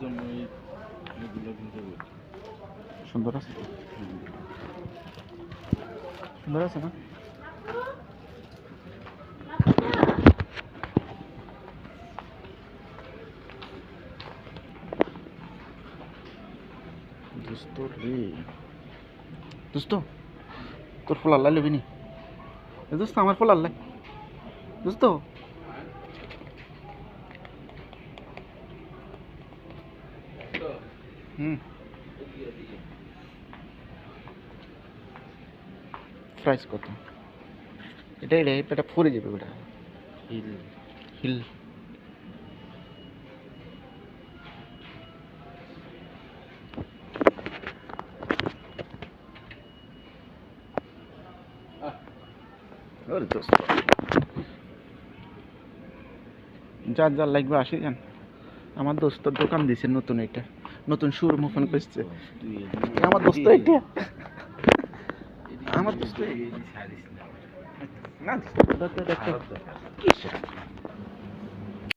জন্য সুন্দর আছে? সুন্দর আছে না? দোস্ত তোর ফুল আল্লাহ বিনি দোস্ত, আমার ফুল আল্লাহ দোস্ত প্রাইস কত এটা এটা এটা ফরে যাবে বেটা হিল হিল ওরে দোস্ত যার যার লাগবে আসে যান আমার দোস্তর দোকান দিছে নতুন এটা নতুন সুর মুখন করছে আমার দোস্ত এটা আমার দোস্ত না